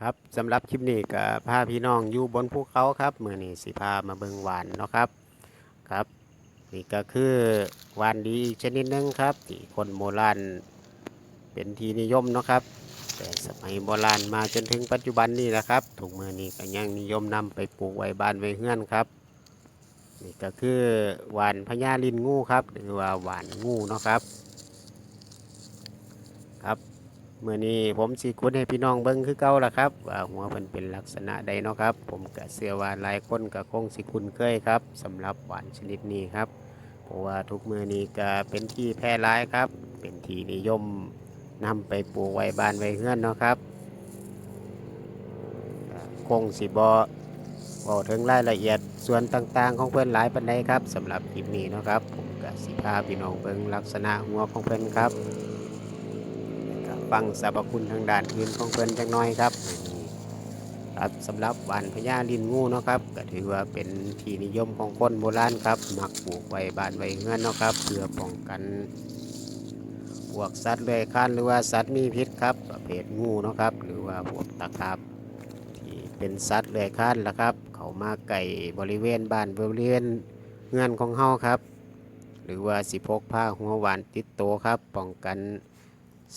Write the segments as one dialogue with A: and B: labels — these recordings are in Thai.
A: ครับสำหรับคลิปนี้ก็พาพี่น้องอยู่บนภูเขาครับมือนี้สิพามาเบิงหวานเนาะครับครับ นี่ก็คือหวานดีชนิดหนึงครับ ที่คนโบราณเป็นที่นิยมเนาะครับ แต่สมัยโบราณมาจนถึงปัจจุบันนี่แหละครับถุงมือนี้ก็ยังนิยมนำไปปลูกไว้บ้านไว้เฮือนครับ นี่ก็คือหวานพญาลินงูครับหรือว่าหวานงูเนาะครับครับ เมื่อนี้ผมสีคุดให้พี่น้องเบิ้งคือเก่าละครับว่าหัวมันเป็นลักษณะใดเนาะครับ ผมก็เชื่อว่าหลายคนก็คงสิคุ้นเคยครับสำหรับหวานชนิดนี้ครับ เพราะว่าทุกมือนี้ก็เป็นที่แพร่หลายครับ เป็นที่นิยมนำไปปลูกไว้บ้านไว้เฮือนเนาะครับคงสิบอบอกถึงรายละเอียดส่วนต่างๆ ของเพื่อนหลายปันใดครับสำหรับคลิปนี้เนาะครับ ผมก็สิพาพี่น้องเบิ่งลักษณะหัวของเพื่อนครับ ฟังสรรพคุณทางด้านอื่นของเพิ่นจักหน้อยครับครับสำหรับหวานพญาลินงูเนาะครับก็ถือว่าเป็นที่นิยมของคนโบราณครับมักปลูกไว้บ้านไว้เฮือนเนาะครับ เพื่อป้องกันพวกสัตว์เลื้อยคลานหรือว่าสัตว์มีพิษครับประเภทงูเนาะครับ หรือว่าพวกตะขาบที่เป็นสัตว์เลื้อยคลานล่ะครับ เขามาไก่บริเวณบ้านบริเวณเฮือนของเฮาครับ หรือว่าสิพกผ้าหัวหวานติดโตวครับป้องกัน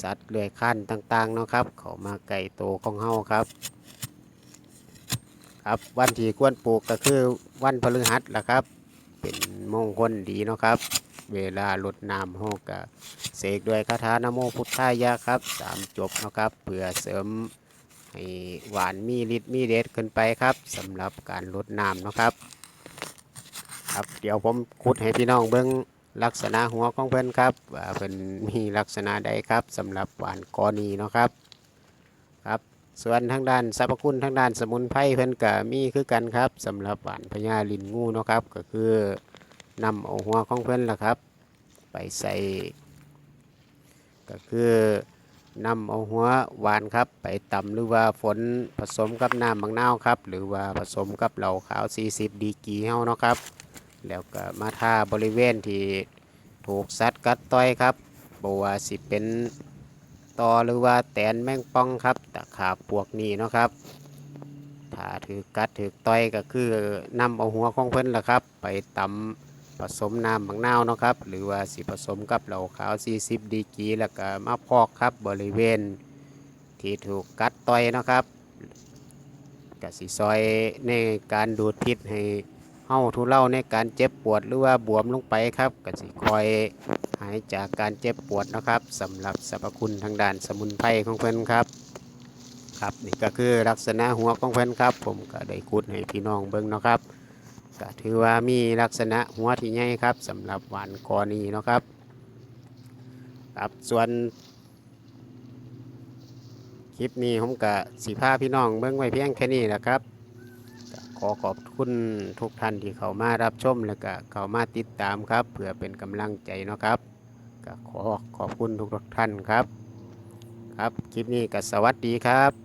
A: สัตว์เลื้อยคานต่างๆเนาะครับ เขามาไก่โตของเฮาครับ ครับวันที่ควรปลูกก็คือวันพฤหัสละครับ เป็นมงคลดีเนาะครับ เวลารดน้ำเฮาก็เสกด้วยคาถานโมพุทธายะครับสามจบเนาะครับเพื่อเสริมให้หวานมีฤทธิ์มีเดชขึ้นไปครับสำหรับการรดน้ำเนาะครับ ครับเดี๋ยวผมขุดให้พี่น้องเบิ้ง ลักษณะหัวของเพิ่นครับว่าเพิ่นมีลักษณะใดครับสำหรับหวานกอนีเนาะครับครับ ส่วนทางด้านสรรพคุณทางด้านสมุนไพรเพิ่อนก็มีคือกันครับสำหรับหวานพญาลินงูเนาะครับ ก็คือนำเอาหัวของเพิ่นล่ะครับ ไปใส่ ก็คือนำเอาหัวหวานครับ ไปตำหรือว่าฝนผสมกับน้ำบางนาวครับ หรือว่าผสมกับเหล้าขาว 40 ดีกีเฮาเนาะครับ แล้วก็มาทาบริเวณที่ถูกสัตว์กัดต่อยครับบว่าสิเป็นตอหรือว่าแตนแมงป่องครับตะขาบพวกนี้เนาะครับถ้าถือกัดถือต่อยก็คือนำเอาหัวของเพิ่นล่ะครับ ไปตำผสมน้ำบางนาวเนาะครับ หรือว่าสิผสมกับเหล้าขาว 40 ดีกีแล้วก็มาพอกครับบริเวณที่ถูกกัดต่อยเนาะครับก็สิซอยในการดูดพิษให้ เฮาทุเลาในการเจ็บปวดหรือว่าบวมลงไปครับก็สิคอยหายจากการเจ็บปวดนะครับสำหรับสรรพคุณทางด้านสมุนไพรของเพิ่นครับครับนี่ก็คือลักษณะหัวของเพิ่นครับ ผมก็ได้คุดให้พี่น้องเบิ่งนาะครับก็ถือว่ามีลักษณะหัวที่ใหญ่ครับสำหรับหวานกอนีนะครับครับส่วนคลิปนี้ผมก็สีพาพี่น้องเบิ่งไว้เพียงแค่นี้แหละครับ ขอขอบคุณทุกท่านที่เข้ามารับชมและก็เข้ามาติดตามครับ เพื่อเป็นกำลังใจเนาะครับก็ขอขอบคุณทุกท่านครับ ครับคลิปนี้ก็สวัสดีครับ